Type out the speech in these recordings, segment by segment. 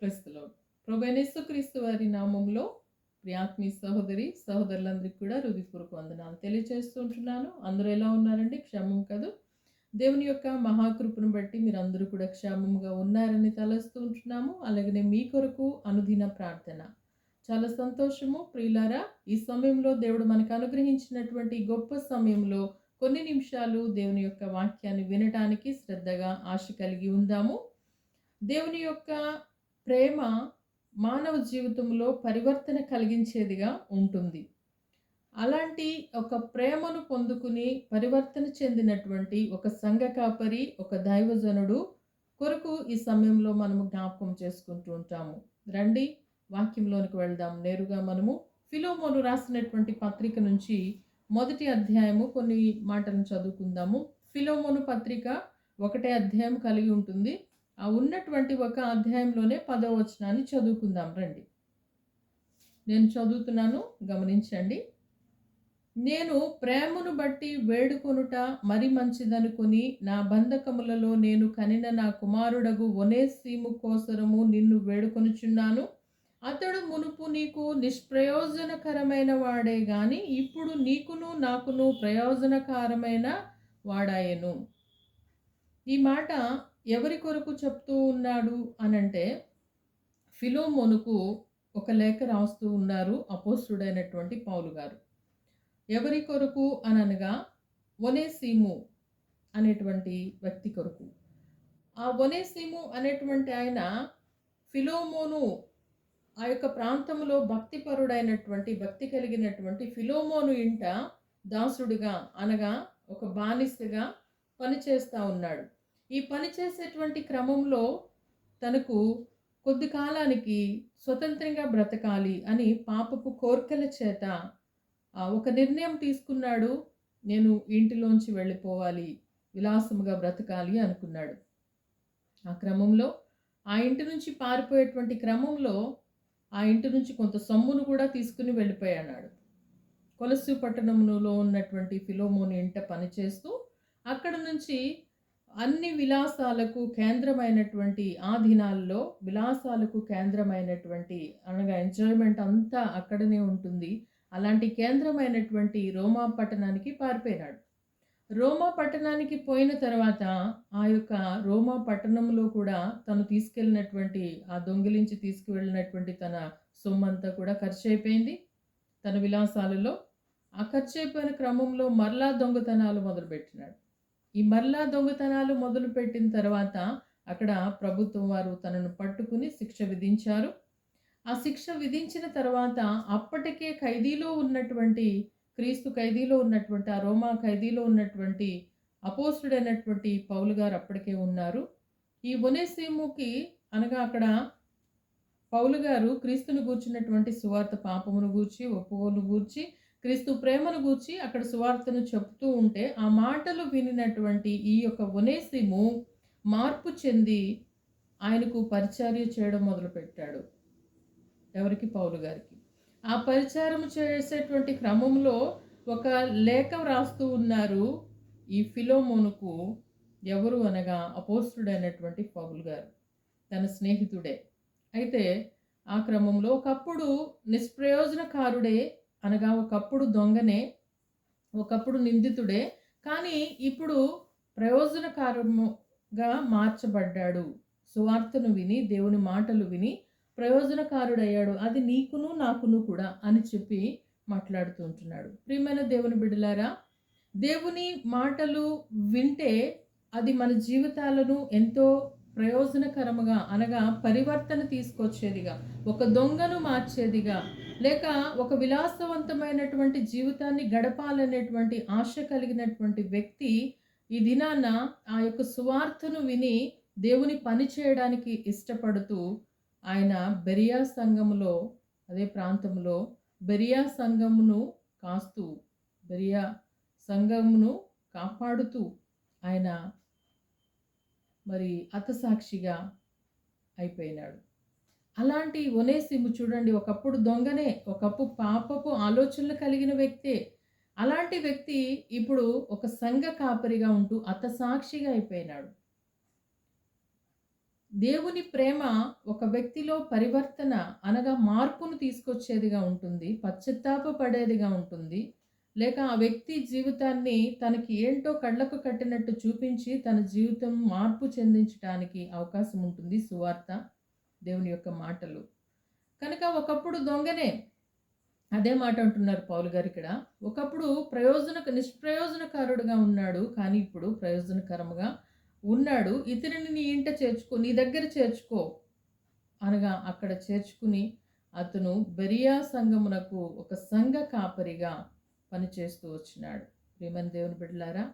క్రీస్తులో ప్రభైనేసు క్రీస్తు వారి నామంలో ప్రియాత్మీ సహోదరి సహోదరులందరికీ కూడా హృదయపూర్వక వందనాలు తెలియజేస్తుంటున్నాను అందరూ ఎలా ఉన్నారండి? క్షేమం కదూ? దేవుని యొక్క మహాకృపను బట్టి మీరు అందరూ కూడా క్షేమంగా ఉన్నారని తలస్తూ ఉంటున్నాము. అలాగనే మీ కొరకు అనుదిన ప్రార్థన. చాలా సంతోషము. ప్రియులారా ఈ సమయంలో దేవుడు మనకు అనుగ్రహించినటువంటి గొప్ప సమయంలో కొన్ని నిమిషాలు దేవుని యొక్క వాక్యాన్ని వినటానికి శ్రద్ధగా ఆశ కలిగి ఉందాము. దేవుని యొక్క ప్రేమ మానవ జీవితంలో పరివర్తన కలిగించేదిగా ఉంటుంది. అలాంటి ఒక ప్రేమను పొందుకుని పరివర్తన చెందినటువంటి ఒక సంఘ కాపరి ఒక దైవజనుడు కొరకు ఈ సమయంలో మనము జ్ఞాపకం చేసుకుంటూ ఉంటాము. రండి వాక్యంలోనికి వెళ్దాం. నేరుగా మనము ఫిలోమోను రాసినటువంటి పత్రిక నుంచి మొదటి అధ్యాయము కొన్ని మాటలను చదువుకుందాము. ఫిలోమోను పత్రిక ఒకటే అధ్యాయం కలిగి ఉంటుంది. ఉన్నటువంటి ఒక అధ్యాయంలోనే పదవ వచనాన్ని చదువుకుందాం రండి. నేను చదువుతున్నాను గమనించండి. నేను ప్రేమను బట్టి వేడుకొనుట మరి మంచిదనుకొని నా బంధకములలో నేను కనిన నా కుమారుడగు ఒనేసీము కోసరము నిన్ను వేడుకొనుచున్నాను. అతడు మునుపు నీకు నిష్ప్రయోజనకరమైన వాడే గాని ఇప్పుడు నీకును నాకును ప్రయోజనకరమైన వాడాయను. ఈ మాట ఎవరి కొరకు చెప్తూ ఉన్నాడు అనంటే ఫిలోమోనుకు ఒక లేఖ రాస్తూ ఉన్నారు అపోస్తుడైనటువంటి పౌలు గారు. ఎవరి కొరకు అనగా ఒనేసీము అనేటువంటి వ్యక్తి కొరకు. ఆ ఒనేసీము అనేటువంటి ఆయన ఫిలోమోను ఆ యొక్క ప్రాంతంలో భక్తిపరుడైనటువంటి భక్తి కలిగినటువంటి ఫిలోమోను ఇంట దాసుడుగా అనగా ఒక బానిసగా పనిచేస్తూ ఉన్నాడు. ఈ పని చేసేటువంటి క్రమంలో తనకు కొద్ది కాలానికి స్వతంత్రంగా బ్రతకాలి అని పాపపు కోర్కెల చేత ఒక నిర్ణయం తీసుకున్నాడు. నేను ఇంటిలోంచి వెళ్ళిపోవాలి విలాసముగా బ్రతకాలి అనుకున్నాడు. ఆ క్రమంలో ఆ ఇంటి నుంచి పారిపోయేటువంటి క్రమంలో ఆ ఇంటి నుంచి కొంత సొమ్మును కూడా తీసుకుని వెళ్ళిపోయాడు. కొలసు పట్టణంలో ఉన్నటువంటి ఫిలోమోని ఇంట పనిచేస్తూ అక్కడ నుంచి అన్ని విలాసాలకు కేంద్రమైనటువంటి ఆ దినాల్లో విలాసాలకు కేంద్రమైనటువంటి అనగా ఎంజాయ్మెంట్ అంతా అక్కడనే ఉంటుంది. అలాంటి కేంద్రమైనటువంటి రోమా పట్టణానికి పారిపోయినాడు. రోమా పట్టణానికి పోయిన తర్వాత ఆ యొక్క రోమా పట్టణంలో కూడా తను తీసుకెళ్ళినటువంటి ఆ దొంగిలించి తీసుకువెళ్ళినటువంటి తన సొమ్మంతా కూడా ఖర్చు అయిపోయింది తన విలాసాలలో. ఆ ఖర్చు అయిపోయిన క్రమంలో మరలా దొంగతనాలు మొదలుపెట్టినాడు. ఈ మరలా దొంగతనాలు మొదలుపెట్టిన తర్వాత అక్కడ ప్రభుత్వం వారు తనను పట్టుకుని శిక్ష విధించారు. ఆ శిక్ష విధించిన తర్వాత అప్పటికే ఖైదీలో ఉన్నటువంటి క్రీస్తు ఖైదీలో ఉన్నటువంటి ఆ రోమా ఖైదీలో ఉన్నటువంటి అపోసుడైనటువంటి పౌలు గారు అప్పటికే ఉన్నారు. ఈ ఒనేసీముకి అనగా అక్కడ పౌలు గారు క్రీస్తును గూర్చినటువంటి సువార్త పాపమును గూర్చి ఒప్పుకోలు గూర్చి క్రీస్తు ప్రేమను గూర్చి అక్కడ సువార్తను చెప్తూ ఉంటే ఆ మాటలు వినినటువంటి ఈ యొక్క ఒనేసిము మార్పు చెంది ఆయనకు పరిచర్య చేయడం మొదలుపెట్టాడు ఎవరికి? పౌలు గారికి. ఆ పరిచారం చేసేటువంటి క్రమంలో ఒక లేఖ వ్రాస్తూ ఉన్నారు ఈ ఫిలోమోనుకు ఎవరు అనగా అపోస్తుడైనటువంటి పౌలు గారు. తన స్నేహితుడే. అయితే ఆ క్రమంలో ఒకప్పుడు నిష్ప్రయోజనకారుడే అనగా ఒకప్పుడు దొంగనే ఒకప్పుడు నిందితుడే. కానీ ఇప్పుడు ప్రయోజనకారముగా మార్చబడ్డాడు. సువార్తను విని దేవుని మాటలు విని ప్రయోజనకారుడయ్యాడు. అది నీకును నాకును కూడా అని చెప్పి మాట్లాడుతూ ఉంటున్నాడు ప్రియమైన దేవుని బిడ్డలారా దేవుని మాటలు వింటే అది మన జీవితాలను ఎంతో ప్రయోజనకరముగా అనగా పరివర్తన తీసుకొచ్చేదిగా ఒక దొంగను మార్చేదిగా లేక ఒక విలాసవంతమైనటువంటి జీవితాన్ని గడపాలనేటువంటి ఆశ కలిగినటువంటి వ్యక్తి ఈ దినాన ఆ యొక్క సువార్తను విని దేవుని పని చేయడానికి ఇష్టపడుతూ ఆయన బెరియా సంఘములో అదే ప్రాంతంలో బెరియా సంఘమును కాస్తూ బెరియా సంఘమును కాపాడుతూ ఆయన మరి అతసాక్షిగా అయిపోయినాడు. అలాంటి ఒనేసిము చూడండి. ఒకప్పుడు దొంగనే ఒకప్పుడు పాపపు ఆలోచనలు కలిగిన వ్యక్తే. అలాంటి వ్యక్తి ఇప్పుడు ఒక సంఘ కాపరిగా ఉంటూ అతసాక్షిగా అయిపోయినాడు. దేవుని ప్రేమ ఒక వ్యక్తిలో పరివర్తన అనగా మార్పును తీసుకొచ్చేదిగా ఉంటుంది పశ్చాత్తాప పడేదిగా ఉంటుంది. లేక ఆ వ్యక్తి జీవితాన్ని తనకి ఏంటో కళ్ళకు కట్టినట్టు చూపించి తన జీవితం మార్పు చెందించడానికి అవకాశం ఉంటుంది. సువార్త దేవుని యొక్క మాటలు. కనుక ఒకప్పుడు దొంగనే. అదే మాట అంటున్నారు పౌలు గారు ఇక్కడ. ఒకప్పుడు ప్రయోజన నిష్ప్రయోజనకారుడుగా ఉన్నాడు కానీ ఇప్పుడు ప్రయోజనకరముగా ఉన్నాడు. ఇతరుని నీ ఇంట చేర్చుకో నీ దగ్గర చేర్చుకో అనగా అక్కడ చేర్చుకుని అతను బెరియా సంఘమునకు ఒక సంఘ కాపరిగా పనిచేస్తూ వచ్చినాడు. ప్రేమన్ దేవుని బిడ్డలారా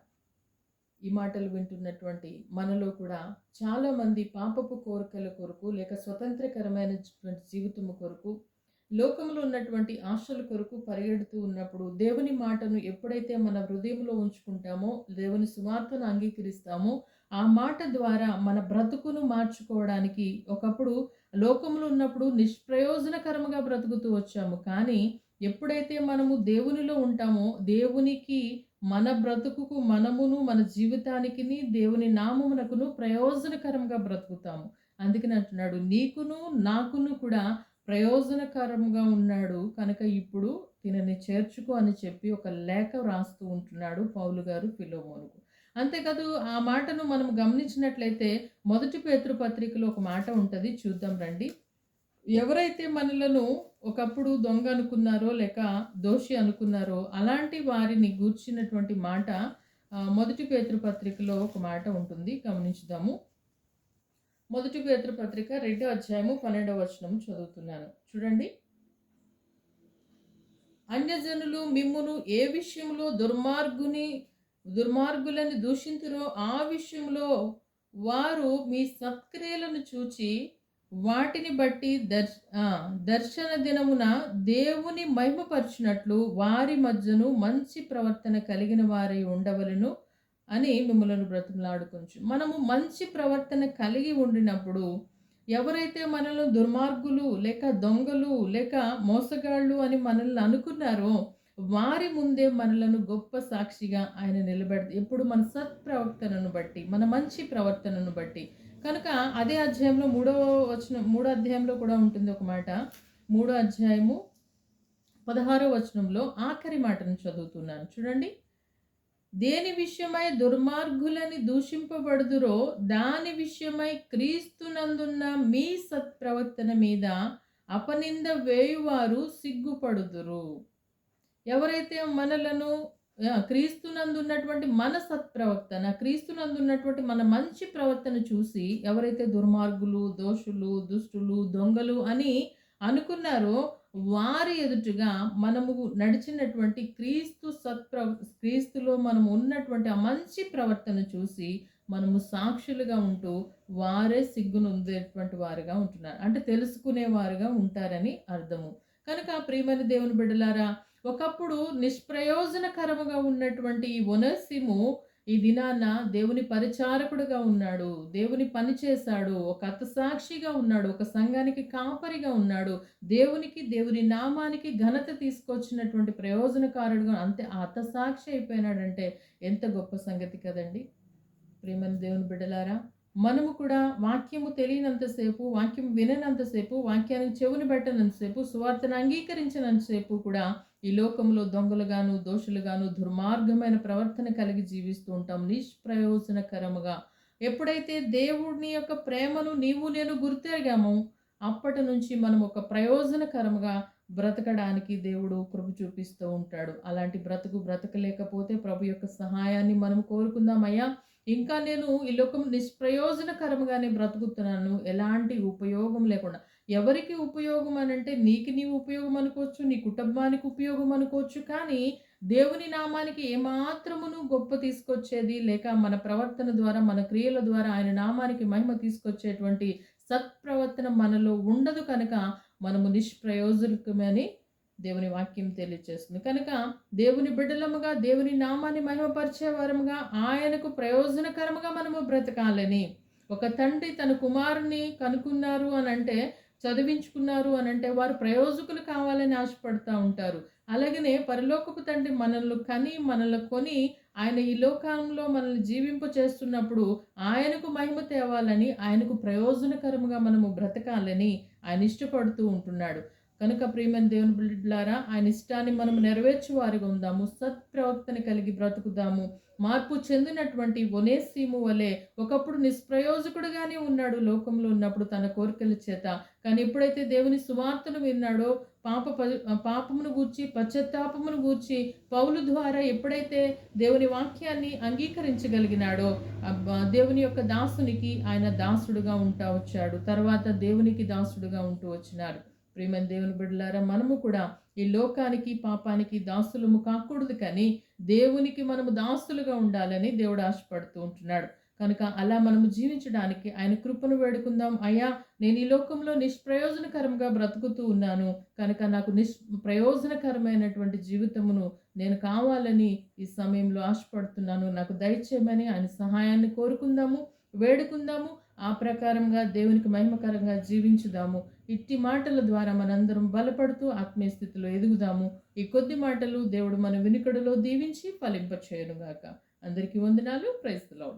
ఈ మాటలు వింటున్నటువంటి మనలో కూడా చాలామంది పాపపు కోరికల కొరకు లేక స్వతంత్రకరమైనటువంటి జీవితము కొరకు లోకంలో ఉన్నటువంటి ఆశల కొరకు పరిగెడుతూ ఉన్నప్పుడు దేవుని మాటను ఎప్పుడైతే మన హృదయంలో ఉంచుకుంటామో దేవుని సువార్తను అంగీకరిస్తామో ఆ మాట ద్వారా మన బ్రతుకును మార్చుకోవడానికి ఒకప్పుడు లోకంలో ఉన్నప్పుడు నిష్ప్రయోజనకరంగా బ్రతుకుతూ వచ్చాము. కానీ ఎప్పుడైతే మనము దేవునిలో ఉంటామో దేవునికి మన బ్రతుకుకు మనమును మన జీవితానికి దేవుని నామమునకును ప్రయోజనకరంగా బ్రతుకుతాము. అందుకని అంటున్నాడు నీకును నాకును కూడా ప్రయోజనకరంగా ఉన్నాడు. కనుక ఇప్పుడు తినని చేర్చుకో అని చెప్పి ఒక లేఖ రాస్తూ ఉంటున్నాడు పౌలు గారు ఫిలోమోనుకు. అంతేకాదు ఆ మాటను మనం గమనించినట్లయితే మొదటి పేతృపత్రికలో ఒక మాట ఉంటుంది చూద్దాం రండి. ఎవరైతే మనలను ఒకప్పుడు దొంగ అనుకున్నారో లేక దోషి అనుకున్నారో అలాంటి వారిని గూర్చినటువంటి మాట మొదటి పేతృపత్రికలో ఒక మాట ఉంటుంది. గమనించుదాము. మొదటి పేతృపత్రిక రెండో అధ్యాయము పన్నెండవ వచనం చదువుతున్నాను. చూడండి. అన్యజనులు మిమ్మును ఏ విషయంలో దుర్మార్గుని దుర్మార్గులని దూషింతురో ఆ విషయంలో వారు మీ సత్క్రియలను చూచి వాటిని బట్టి దర్శ దర్శన దినమున దేవుని మహిమపరిచినట్లు వారి మధ్యను మంచి ప్రవర్తన కలిగిన వారై ఉండవలను అని మిమ్మలను బ్రతిమలాడుకొంచు. మనము మంచి ప్రవర్తన కలిగి ఉండినప్పుడు ఎవరైతే మనల్ని దుర్మార్గులు లేక దొంగలు లేక మోసగాళ్ళు అని మనల్ని అనుకున్నారో వారి ముందే మనలను గొప్ప సాక్షిగా ఆయన నిలబెడతారు ఎప్పుడు మన సత్ప్రవర్తనను బట్టి మన మంచి ప్రవర్తనను బట్టి కనుక అదే అధ్యాయంలో మూడవ వచనం మూడో అధ్యాయంలో కూడా ఉంటుంది ఒక మాట. మూడో అధ్యాయము పదహారో వచనంలో ఆఖరి మాటను చదువుతున్నాను. చూడండి. దేని విషయమై దుర్మార్గులని దూషింపబడుదురో దాని విషయమై క్రీస్తునందున్న మీ సత్ప్రవర్తన మీద అపనింద వేయువారు సిగ్గుపడుదురు. ఎవరైతే మనలను క్రీస్తునందు ఉన్నటువంటి మన సత్ప్రవర్తన క్రీస్తునందున్నటువంటి మన మంచి ప్రవర్తన చూసి ఎవరైతే దుర్మార్గులు దోషులు దుష్టులు దొంగలు అని అనుకున్నారో వారి ఎదుటిగా మనము నడిచినటువంటి క్రీస్తు సత్ప్ర క్రీస్తులో మనము ఉన్నటువంటి ఆ మంచి ప్రవర్తన చూసి మనము సాక్షులుగా ఉంటూ వారే సిగ్గునొందేటువంటి వారుగా ఉంటున్నారు. అంటే తెలుసుకునేవారుగా ఉంటారని అర్థము. కనుక ప్రియమైన దేవుని బిడ్డలారా ఒకప్పుడు నిష్ప్రయోజనకరముగా ఉన్నటువంటి ఈ ఒనసిము ఈ దినాన దేవుని పరిచారకుడుగా ఉన్నాడు దేవుని పని చేశాడు ఒక అతసాక్షిగా ఉన్నాడు ఒక సంఘానికి కాపరిగా ఉన్నాడు దేవునికి దేవుని నామానికి ఘనత తీసుకొచ్చినటువంటి ప్రయోజనకారుడుగా అంతే ఆ అతసాక్షి అయిపోయినాడంటే ఎంత గొప్ప సంగతి కదండి. ప్రేమను దేవుని బిడ్డలారా మనము కూడా వాక్యము తెలియనంతసేపు వాక్యం విననంతసేపు వాక్యానికి చెవుని పెట్టనంతసేపు సువార్తను అంగీకరించినంతసేపు కూడా ఈ లోకంలో దొంగలుగాను దోషులుగాను దుర్మార్గమైన ప్రవర్తన కలిగి జీవిస్తూ ఉంటాం. నిష్ప్రయోజనకరముగా ఎప్పుడైతే దేవుని యొక్క ప్రేమను నీవు నేను గుర్తెరిగామో అప్పటి నుంచి మనం ఒక ప్రయోజనకరముగా బ్రతకడానికి దేవుడు కృప చూపిస్తూ ఉంటాడు. అలాంటి బ్రతుకు బ్రతకలేకపోతే ప్రభు యొక్క సహాయాన్ని మనం కోరుకుందామయ్యా ఇంకా నేను ఈ లోకం నిష్ప్రయోజనకరంగానే బ్రతుకుతున్నాను. ఎలాంటి ఉపయోగం లేకుండా ఎవరికి ఉపయోగం అని అంటే నీకు నీవు ఉపయోగం అనుకోవచ్చు నీ కుటుంబానికి ఉపయోగం అనుకోవచ్చు కానీ దేవుని నామానికి ఏమాత్రమును గొప్ప తీసుకొచ్చేది లేక మన ప్రవర్తన ద్వారా మన క్రియల ద్వారా ఆయన నామానికి మహిమ తీసుకొచ్చేటువంటి సత్ప్రవర్తన మనలో ఉండదు కనుక మనము నిష్ప్రయోజకమని దేవుని వాక్యం తెలియజేస్తుంది కనుక దేవుని బిడ్డలముగా దేవుని నామాన్ని మహిమపరిచే వరముగా ఆయనకు ప్రయోజనకరముగా మనము బ్రతకాలని. ఒక తండ్రి తన కుమారుని కనుక్కున్నారు అని అంటే చదివించుకున్నారు అని అంటే వారు ప్రయోజకులు కావాలని ఆశపడుతూ ఉంటారు. అలాగనే పరలోకపు తండ్రి మనల్ని కని మనల్ని కొని ఆయన ఈ లోకంలో మనల్ని జీవింప చేస్తున్నప్పుడు ఆయనకు మహిమ తేవాలని ఆయనకు ప్రయోజనకరముగా మనము బ్రతకాలని ఆయన ఇష్టపడుతూ ఉంటున్నాడు. కనుక ప్రియమైన దేవుని బిడ్డలారా ఆయన ఇష్టాన్ని మనం నెరవేర్చి వారిగా ఉందాము సత్ప్రవక్తని కలిగి బ్రతుకుదాము. మార్పు చెందినటువంటి ఒనేసీము వలె ఒకప్పుడు నిష్ప్రయోజకుడుగానే ఉన్నాడు లోకంలో ఉన్నప్పుడు తన కోరికల చేత. కానీ ఎప్పుడైతే దేవుని సువార్తను విన్నాడో పాప ప- పాపమును గూర్చి పశ్చాత్తాపమును గూర్చి పౌలు ద్వారా ఎప్పుడైతే దేవుని వాక్యాన్ని అంగీకరించగలిగినాడో దేవుని యొక్క దాసునికి ఆయన దాసుడుగా ఉంటా వచ్చాడు. తర్వాత దేవునికి దాసుడుగా ఉంటూ వచ్చినారు ప్రేమ దేవుని బిడ్డలారా మనము కూడా ఈ లోకానికి పాపానికి దాసులము కాకూడదు కానీ దేవునికి మనము దాసులుగా ఉండాలని దేవుడు ఆశపడుతూ ఉంటున్నాడు. కనుక అలా మనము జీవించడానికి ఆయన కృపను వేడుకుందాం. అయ్యా నేను ఈ లోకంలో నిష్ప్రయోజనకరంగా బ్రతుకుతూ ఉన్నాను. కనుక నాకు నిష్ ప్రయోజనకరమైనటువంటి జీవితమును నేను కావాలని ఈ సమయంలో ఆశపడుతున్నాను. నాకు దయచేయమని ఆయన సహాయాన్ని కోరుకుందాము వేడుకుందాము. ఆ ప్రకారంగా దేవునికి మహిమకరంగా జీవించుదాము. ఇట్టి మాటల ద్వారా మనందరం బలపడుతూ ఆత్మీయ స్థితిలో ఎదుగుదాము. ఈ కొద్ది మాటలు దేవుడు మన వినికడులో దీవించి ఫలింపచేయనుగాక. అందరికీ వందనాలు. ప్రైస్తులో